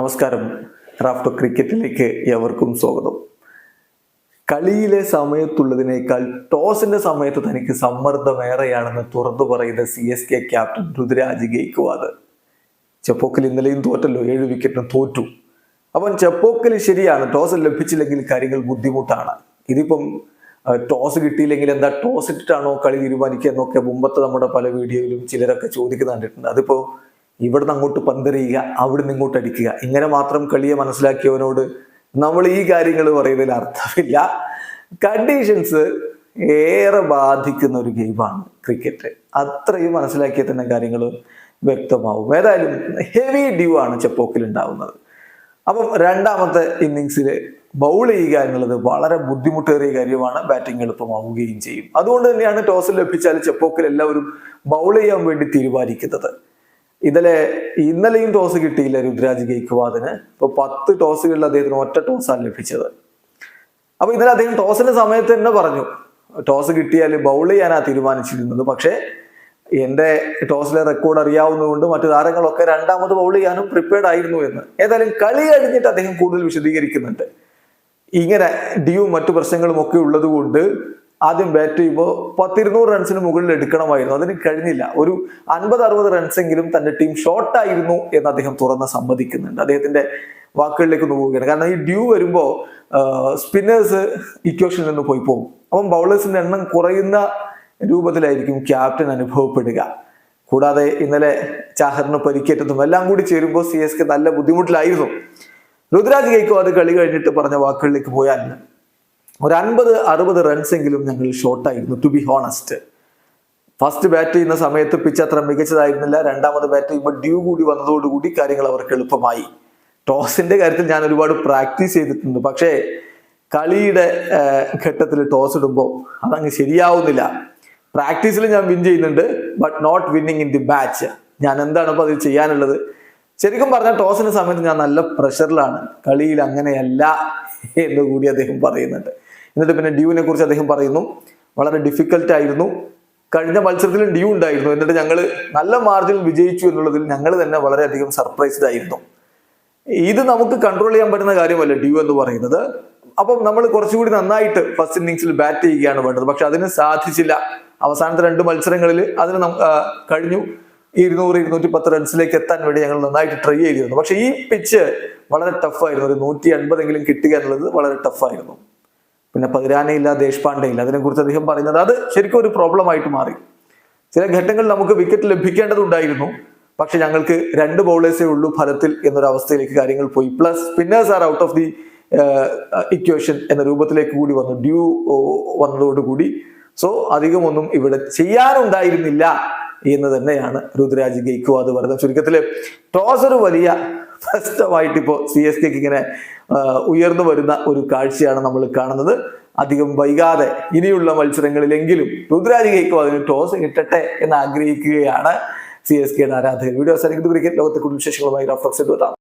നമസ്കാരം. റാഫ്റ്റോ ക്രിക്കറ്റിലേക്ക് എവർക്കും സ്വാഗതം. കളിയിലെ സമയത്തുള്ളതിനേക്കാൾ ടോസിന്റെ സമയത്ത് തനിക്ക് സമ്മർദ്ദമേറെയാണെന്ന് തുറന്നു പറയുന്ന C S K captain Ruturaj Gaikwad. ചെപ്പോക്കിൽ ഇന്നലെയും തോറ്റല്ലോ ഏഴ് വിക്കറ്റിന് തോറ്റു. അപ്പം ചെപ്പോക്കിൽ ശരിയാണ് ടോസ് ലഭിച്ചില്ലെങ്കിൽ കാര്യങ്ങൾ ബുദ്ധിമുട്ടാണ്. ഇതിപ്പം ടോസ് കിട്ടിയില്ലെങ്കിൽ എന്താ ടോസ് ഇട്ടിട്ടാണോ കളി തീരുമാനിക്കുക എന്നൊക്കെ മുമ്പത്തെ നമ്മുടെ പല വീഡിയോയിലും ചിലരൊക്കെ ചോദിക്കുന്ന കണ്ടിട്ടുണ്ട് അതിപ്പോ ഇവിടുന്ന് അങ്ങോട്ട് പന്തെറിയുക അവിടുന്ന് ഇങ്ങോട്ട് അടിക്കുക. ഇങ്ങനെ മാത്രം കളിയെ മനസ്സിലാക്കിയവനോട് നമ്മൾ ഈ കാര്യങ്ങൾ പറയുന്നതിൽ അർത്ഥമില്ല. കണ്ടീഷൻസ് ഏറെ ബാധിക്കുന്ന ഒരു ഗെയിമാണ് ക്രിക്കറ്റ് അത്രയും മനസ്സിലാക്കിയ തന്നെ കാര്യങ്ങൾ വ്യക്തമാവും. ഏതായാലും ഹെവി ഡ്യൂ ആണ് ചെപ്പോക്കിൽ ഉണ്ടാവുന്നത്. അപ്പം രണ്ടാമത്തെ ഇന്നിങ്സിൽ ബൗൾ ചെയ്യുക എന്നുള്ളത് വളരെ ബുദ്ധിമുട്ടേറിയ കാര്യമാണ്. ബാറ്റിംഗ് എളുപ്പമാവുകയും ചെയ്യും. അതുകൊണ്ട് തന്നെയാണ് ടോസ് ലഭിച്ചാൽ ചെപ്പോക്കിൽ എല്ലാവരും ബൗൾ ചെയ്യാൻ വേണ്ടി തീരുമാനിക്കുന്നത്. ഇന്നലെ ഇന്നലെയും ടോസ് കിട്ടിയില്ല രുദ്രാജ് ഗെയ്ക്വാദിന്. ഇപ്പൊ പത്ത് ടോസുകളിൽ അദ്ദേഹത്തിന് ഒറ്റ ടോസാണ് ലഭിച്ചത്. അപ്പൊ ഇന്നലെ അദ്ദേഹം ടോസിന്റെ സമയത്ത് തന്നെ പറഞ്ഞു. ടോസ് കിട്ടിയാൽ ബൗൾ ചെയ്യാനാ തീരുമാനിച്ചിരുന്നത്. പക്ഷേ എന്റെ ടോസിലെ റെക്കോർഡ് അറിയാവുന്നതുകൊണ്ട് മറ്റു താരങ്ങളൊക്കെ രണ്ടാമത് ബൗൾ ചെയ്യാനും പ്രിപ്പയർഡ് ആയിരുന്നു എന്ന്. ഏതായാലും കളി കഴിഞ്ഞിട്ട് അദ്ദേഹം കൂടുതൽ വിശദീകരിക്കുന്നുണ്ട്. ഇങ്ങനെ ഡ്യൂ മറ്റു പ്രശ്നങ്ങളും ഒക്കെ ഉള്ളത് കൊണ്ട് ആദ്യം ബാറ്റ് ചെയ്യുമ്പോൾ പത്തിരുന്നൂറ് റൺസിന് മുകളിൽ എടുക്കണമായിരുന്നു. അതിന് കഴിഞ്ഞില്ല. ഒരു അൻപത് അറുപത് റൺസെങ്കിലും തന്റെ ടീം ഷോർട്ടായിരുന്നു എന്ന് അദ്ദേഹം തുറന്ന് സമ്മതിക്കുന്നുണ്ട്. അദ്ദേഹത്തിന്റെ വാക്കുകളിലേക്ക് ഒന്ന് പോവുകയാണ്. കാരണം ഈ ഡ്യൂ വരുമ്പോൾ സ്പിന്നേഴ്സ് ഇക്വേഷനിൽ നിന്ന് പോയി പോകും. അപ്പം ബൗളേഴ്സിന്റെ എണ്ണം കുറയുന്ന രൂപത്തിലായിരിക്കും ക്യാപ്റ്റൻ അനുഭവപ്പെടുക. കൂടാതെ ഇന്നലെ ചാഹറിന് പരിക്കേറ്റതും എല്ലാം കൂടി ചേരുമ്പോൾ സി എസ് കെ നല്ല ബുദ്ധിമുട്ടിലായിരുന്നു. രുദ്രാജ് ഗെയ്ക്വാദ് കളി കഴിഞ്ഞിട്ട് പറഞ്ഞ വാക്കുകളിലേക്ക് പോയാൽ ഒരു അൻപത് അറുപത് റൺസെങ്കിലും ഞങ്ങൾ ഷോർട്ടായിരുന്നു to be honest first bat ചെയ്യുന്ന സമയത്ത് പിച്ച് അത്ര മികച്ചതായിരുന്നില്ല. രണ്ടാമത് ബാറ്റ് ചെയ്യുമ്പോൾ ഡ്യൂ കൂടി വന്നതോടുകൂടി കാര്യങ്ങൾ അവർക്ക് എളുപ്പമായി. ടോസിന്റെ കാര്യത്തിൽ ഞാൻ ഒരുപാട് പ്രാക്ടീസ് ചെയ്തിട്ടുണ്ട്. പക്ഷേ കളിയുടെ ഘട്ടത്തിൽ ടോസ് ഇടുമ്പോൾ അതങ്ങ് ശരിയാവുന്നില്ല. പ്രാക്ടീസിൽ ഞാൻ വിൻ ചെയ്യുന്നുണ്ട് but not winning in the match ഞാൻ എന്താണ് ഇപ്പോൾ അതിൽ ചെയ്യാനുള്ളത്? ശരിക്കും പറഞ്ഞാൽ ടോസിന്റെ സമയത്ത് ഞാൻ നല്ല പ്രഷറിലാണ് കളിയിൽ അങ്ങനെയല്ല എന്ന് കൂടി അദ്ദേഹം പറയുന്നുണ്ട്. എന്നിട്ട് പിന്നെ ഡ്യൂവിനെ കുറിച്ച് അദ്ദേഹം പറയുന്നു. വളരെ ഡിഫിക്കൽട്ട് ആയിരുന്നു. കഴിഞ്ഞ മത്സരത്തിൽ ഡ്യൂ ഉണ്ടായിരുന്നു. എന്നിട്ട് ഞങ്ങൾ നല്ല മാർജിൻ വിജയിച്ചു എന്നുള്ളതിൽ ഞങ്ങൾ തന്നെ വളരെയധികം സർപ്രൈസ്ഡ് ആയിരുന്നു. ഇത് നമുക്ക് കൺട്രോൾ ചെയ്യാൻ പറ്റുന്ന കാര്യമല്ല ഡ്യൂ എന്ന് പറയുന്നത്. അപ്പം നമ്മൾ കുറച്ചുകൂടി നന്നായിട്ട് ഫസ്റ്റ് ഇന്നിങ്സിൽ ബാറ്റ് ചെയ്യുകയാണ് വേണ്ടത്. പക്ഷെ അതിന് സാധിച്ചില്ല. അവസാനത്തെ രണ്ട് മത്സരങ്ങളിൽ അതിന് കഴിഞ്ഞു. ഇരുന്നൂറ് ഇരുന്നൂറ്റി പത്ത് റൺസിലേക്ക് എത്താൻ വേണ്ടി ഞങ്ങൾ നന്നായിട്ട് ട്രൈ ചെയ്തിരുന്നു. പക്ഷെ ഈ പിച്ച് വളരെ ടഫായിരുന്നു ഒരു നൂറ്റി അൻപതെങ്കിലും കിട്ടുക എന്നുള്ളത് വളരെ ടഫായിരുന്നു പിന്നെ പതിരാനയില്ല ദേശ്പാണ്ഡയില്ല. അതിനെക്കുറിച്ച് അദ്ദേഹം പറയുന്നത് അത് ശരിക്കും ഒരു പ്രോബ്ലം ആയിട്ട് മാറി. ചില ഘട്ടങ്ങളിൽ നമുക്ക് വിക്കറ്റ് ലഭിക്കേണ്ടതുണ്ടായിരുന്നു. പക്ഷെ ഞങ്ങൾക്ക് രണ്ട് ബൗളേഴ്സേ ഉള്ളൂ ഫലത്തിൽ എന്നൊരു അവസ്ഥയിലേക്ക് കാര്യങ്ങൾ പോയി. Plus spinners are out of the equation എന്ന രൂപത്തിലേക്ക് കൂടി വന്നു. ഡ്യൂ വന്നതോടുകൂടി സോ അധികമൊന്നും ഇവിടെ ചെയ്യാനുണ്ടായിരുന്നില്ല എന്ന് തന്നെയാണ് രുദ്രാജ് ഗെയ്ക്വാദ് പറയുന്നത്. ചുരുക്കത്തിൽ ടോസ് ഒരു വലിയ പ്രശ്നമായിട്ട് ഇപ്പോൾ സി എസ് കെക്ക് ഇങ്ങനെ ഉയർന്നു വരുന്ന ഒരു കാഴ്ചയാണ് നമ്മൾ കാണുന്നത്. അധികം വൈകാതെ ഇനിയുള്ള മത്സരങ്ങളിലെങ്കിലും രുദ്രാജികൾക്കും അതിന് ടോസ് കിട്ടട്ടെ എന്ന് ആഗ്രഹിക്കുകയാണ് സി എസ് കെയുടെ ആരാധകർ. വീഡിയോ അവസാനിക്കുന്നത് ക്രിക്കറ്റ് ലോകത്തെ കുടുംബ വിശേഷങ്ങളുമായി റഫ്ലക്സ് എത്താം